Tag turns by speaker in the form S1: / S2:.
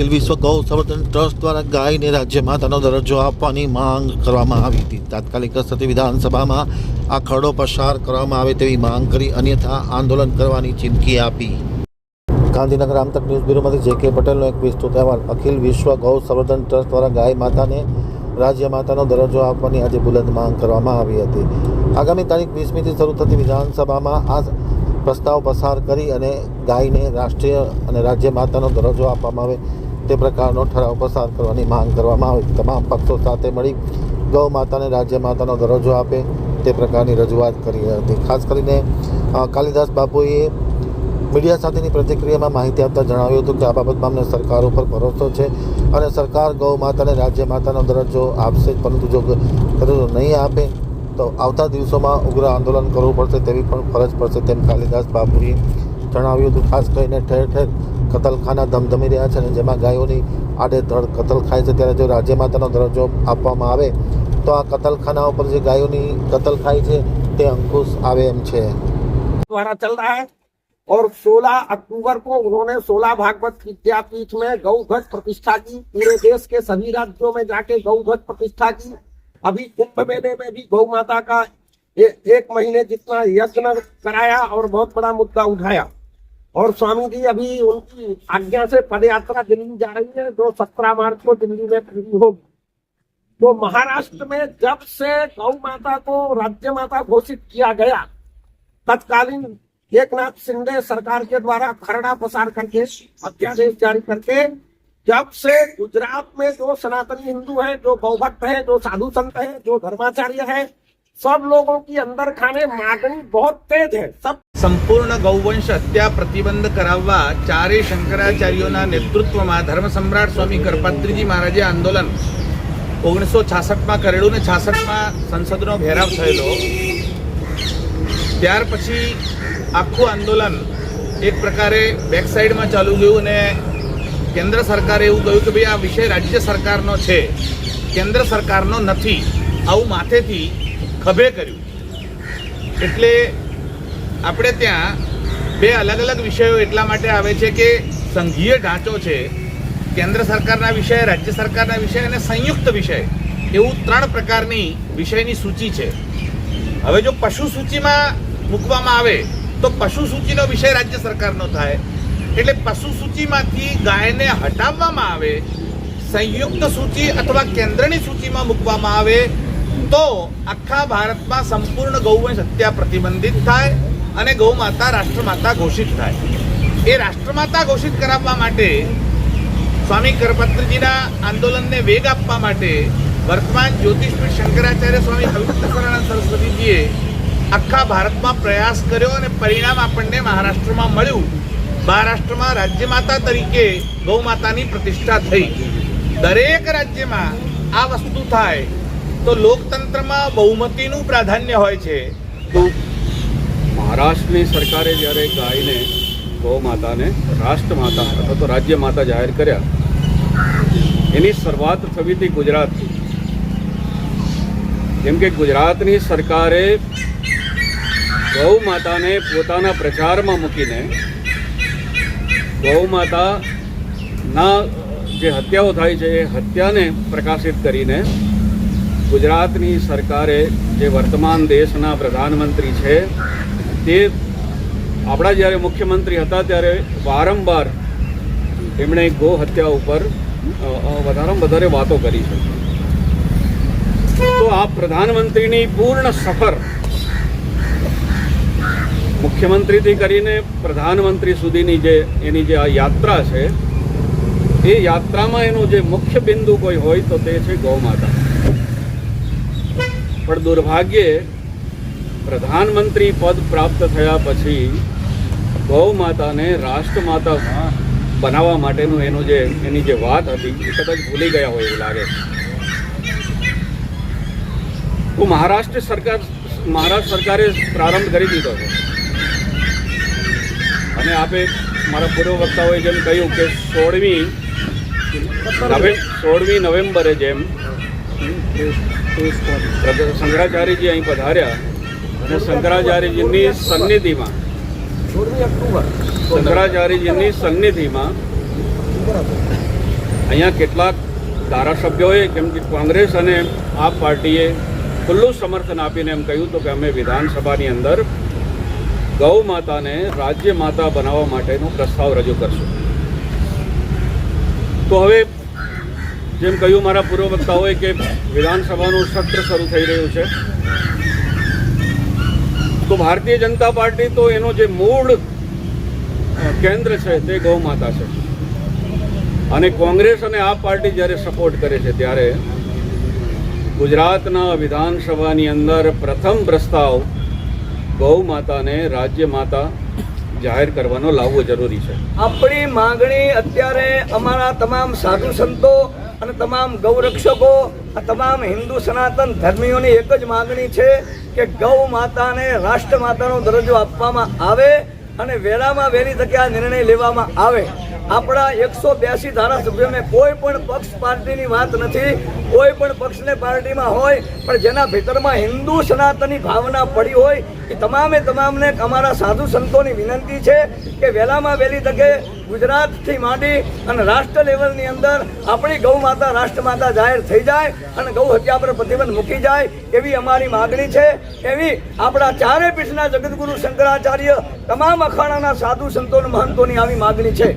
S1: અખિલ વિશ્વ ગૌ સંવર્ધન ટ્રસ્ટ દ્વારા ગાયને રાજ્ય માતાનો દરજ્જો આપવાની માંગ કરવામાં આવી હતી. તાત્કાલિક અસરથી વિધાનસભામાં આ ખરડો પસાર કરવામાં આવે તેવી માંગ કરી અન્યથા આંદોલન કરવાની ચીમકી આપી. ગાંધીનગર આમતક ન્યૂઝ બ્યુરોમાંથી જે કે પટેલનો એક વિસ્તૃત અહેવાલ. અખિલ વિશ્વ ગૌ સંવર્ધન ટ્રસ્ટ દ્વારા ગાય માતાને રાજ્ય માતાનો દરજ્જો આપવાની આજે બુલંદ માંગ કરવામાં આવી હતી. આગામી તારીખ વીસમીથી શરૂ થતી વિધાનસભામાં આ પ્રસ્તાવ પસાર કરી અને ગાયને રાષ્ટ્રીય અને રાજ્ય માતાનો દરજ્જો આપવામાં આવે તે પ્રકારનો ઠરાવ પસાર કરવાની માંગ કરવામાં આવી. તમામ પક્ષો સાથે મળી ગૌ માતાને રાજ્ય માતાનો દરજ્જો આપે, તે પ્રકારની રજૂઆત કરી હતી. ખાસ કરીને કાલિદાસ બાપુએ મીડિયા સાથેની પ્રતિક્રિયામાં માહિતી આપતા જણાવ્યું હતું કે આ બાબતમાં અમને સરકાર ઉપર ભરોસો છે અને સરકાર ગૌ માતાને રાજ્ય માતાનો દરજ્જો આપશે પરંતુ જો દરજ્જો નહીં આપે, તો આવતા દિવસોમાં ઉગ્ર આંદોલન કરવું પડશે તેવી પણ ફરજ પડશે તેમ કાલિદાસ બાપુએ જણાવ્યું હતું. ખાસ કરીને ઠેર ઠેર કતલખાના ધમધમી રહ્યા છે અને જેમાં ગાયોની આડેધડ કતલ ખાય છે ત્યારે જો રાજ્ય માતાનો દરજ્જો આપવામાં આવે તો આ કતલખાના ઉપર જે ગાયોની કતલ ખાય છે તે અંકુશ આવે એમ છે
S2: द्वारा चल रहा है और 16 अक्टूबर को उन्होंने 16 भागवत विद्यापीठ में गौघट प्रतिष्ठा की पूरे देश के सभी राज्यों में जाके गौघट प्रतिष्ठा की अभी कुंभ मेले में भी गौ माता का ए, एक महीने जितना यज्ञ कराया और बहुत बड़ा मुद्दा उठाया और स्वामी जी अभी उनकी आज्ञा से पद यात्रा दिल्ली जा रही है, जो सत्रह मार्च को दिल्ली में पूरी होगी। तो महाराष्ट्र में जब से गौ माता को राज्य माता घोषित किया गया, तत्कालीन एक नाथ शिंदे सरकार के द्वारा खरड़ा पसार करके अध्यादेश जारी करके, जब से गुजरात में जो सनातनी हिंदू है, जो गौभक्त है, जो साधु संत है, जो धर्माचार्य है, सब लोगों की अंदर खाने मागणी बहुत तेज है। सब
S3: સંપૂર્ણ ગૌવંશ હત્યા પ્રતિબંધ કરાવવા ચારેય શંકરાચાર્યોના નેતૃત્વમાં ધર્મ સમ્રાટ સ્વામી કરપાત્રીજી મહારાજે આંદોલન. ઓગણીસો છાસઠમાં કરેલું ને છાસઠમાં સંસદનો ઘેરાવ થયેલો. ત્યાર પછી આખું આંદોલન એક પ્રકારે બેક સાઈડમાં ચાલુ ગયું અને કેન્દ્ર સરકારે એવું કહ્યું કે ભાઈ આ વિષય રાજ્ય સરકારનો છે. કેન્દ્ર સરકારનો નથી. આવું માથેથી ખભે કર્યું. એટલે આપણે ત્યાં બે અલગ અલગ વિષયો એટલા માટે આવે છે કે સંઘીય ઢાંચો છે, કેન્દ્ર સરકારના વિષય, રાજ્ય સરકારના વિષય અને સંયુક્ત વિષય. એવું ત્રણ પ્રકારની વિષયની સૂચિ છે. હવે જો પશુ સૂચિમાં મૂકવામાં આવે, તો પશુ સૂચિનો વિષય રાજ્ય સરકારનો થાય. એટલે પશુ સૂચિમાંથી ગાયને હટાવવામાં આવે, સંયુક્ત સૂચિ અથવા કેન્દ્રની સૂચિમાં મૂકવામાં આવે, તો આખા ભારતમાં સંપૂર્ણ ગૌવંશ હત્યા પ્રતિબંધિત થાય. અને ગૌ માતા રાષ્ટ્રમાતા ઘોષિત થાય. એ રાષ્ટ્રમાતા ઘોષિત કરાવવા માટે સ્વામી કરપત્રજીના આંદોલનને વેગ આપવા માટે વર્તમાન જ્યોતિષપીઠ શંકરાચાર્ય સ્વામી અવિમુક્તકરણ સરસ્વતીજીએ આખા ભારતમાં પ્રયાસ કર્યો અને પરિણામ આપણને મહારાષ્ટ્રમાં મળ્યું. મહારાષ્ટ્રમાં રાજ્યમાતા તરીકે ગૌ માતાની પ્રતિષ્ઠા થઈ. દરેક રાજ્યમાં આ વસ્તુ થાય તો લોકતંત્રમાં બહુમતીનું પ્રાધાન્ય હોય છે.
S4: મહારાષ્ટ્રની સરકારે જ્યારે ગાયને, ગૌ માતાને રાષ્ટ્રમાતા અથવા તો રાજ્ય માતા જાહેર કર્યા, એની શરૂઆત થવી હતી ગુજરાતથી. જેમ કે ગુજરાતની સરકારે ગૌ માતાને પોતાના પ્રચારમાં મૂકીને ગૌ માતાના જે હત્યાઓ થાય છે એ હત્યાને પ્રકાશિત કરીને ગુજરાતની સરકારે જે વર્તમાન દેશના પ્રધાનમંત્રી છે તે આપણા જ્યારે મુખ્યમંત્રી હતા ત્યારે વારંવાર એમણે ગો હત્યા ઉપર વધારેમાં વધારે વાતો કરી છે. તો આ પ્રધાનમંત્રીની પૂર્ણ સફર મુખ્યમંત્રીથી કરીને પ્રધાનમંત્રી સુધીની જે, એની જે આ યાત્રા છે, એ યાત્રામાં એનું જે મુખ્ય બિંદુ કોઈ હોય તો તે છે ગૌ માતા પણ દુર્ભાગ્યે પ્રધાનમંત્રી પદ પ્રાપ્ત થયા પછી ગૌ માતાને રાષ્ટ્રમાતા બનાવવા માટેનું એનું જે એની જે વાત હતી એ કદાચ ભૂલી ગયા હોય એવું લાગે. તો મહારાષ્ટ્ર સરકાર મહારાષ્ટ્ર સરકારે પ્રારંભ કરી દીધો છે. અને આપે મારા પૂર્વ વક્તાઓએ જેમ કહ્યું કે સોળમી સોળમી નવેમ્બરે જેમ શંકરાચાર્યજી અહીં પધાર્યા. અને શંકરાચાર્યજીની સન્નિધિમાં શંકરાચાર્યજીની સન્નિધિમાં અહીંયા કેટલાક ધારાસભ્યોએ કેમ કે કોંગ્રેસ અને આ પાર્ટીએ ખુલ્લું સમર્થન આપીને એમ કહ્યું હતું કે અમે વિધાનસભાની અંદર ગૌ માતાને રાજ્ય માતા બનાવવા માટેનો પ્રસ્તાવ રજૂ કરશું. તો હવે જેમ કહ્યું મારા પૂર્વ વક્તાઓએ કે વિધાનસભાનું સત્ર શરૂ થઈ રહ્યું છે. તો ભારતીય જનતા પાર્ટી તો એનો જે મૂળ કેન્દ્ર છે તે ગૌ માતા છે. અને કોંગ્રેસ અને આ પાર્ટી જ્યારે સપોર્ટ કરે છે ત્યારે ગુજરાતના વિધાનસભાની અંદર પ્રથમ પ્રસ્તાવ ગૌ માતાને રાજ્ય માતા જાહેર કરવાનો લાવવો જરૂરી છે.
S5: આપણી માંગણી અત્યારે અમારા તમામ સાધુ સંતો અને તમામ ગૌરક્ષકો, આ તમામ હિન્દુ સનાતન ધર્મીઓની એક જ માગણી છે કે ગૌ માતાને રાષ્ટ્ર માતાનો દરજ્જો આપવામાં આવે અને વેળામાં વહેલી તકે આ નિર્ણય લેવામાં આવે. આપણા એકસો બ્યાસી ધારાસભ્યોને કોઈ પણ પક્ષ પાર્ટીની વાત નથી, કોઈ પણ પક્ષને પાર્ટીમાં હોય, પણ જેના ભીતરમાં હિન્દુ સનાતનની ભાવના પડી હોય એ તમામે તમામને અમારા સાધુ સંતોની વિનંતી છે કે વહેલામાં વહેલી તકે ગુજરાતથી માંડી અને રાષ્ટ્ર લેવલની અંદર આપણી ગૌ માતા, રાષ્ટ્ર માતા જાહેર થઈ જાય અને ગૌ હત્યા પર પ્રતિબંધ મૂકી જાય એવી અમારી માગણી છે. એવી આપણા ચારે પીઠના જગદગુરુ શંકરાચાર્ય તમામ અખાણાના સાધુ સંતો મહંતોની આવી માગણી છે.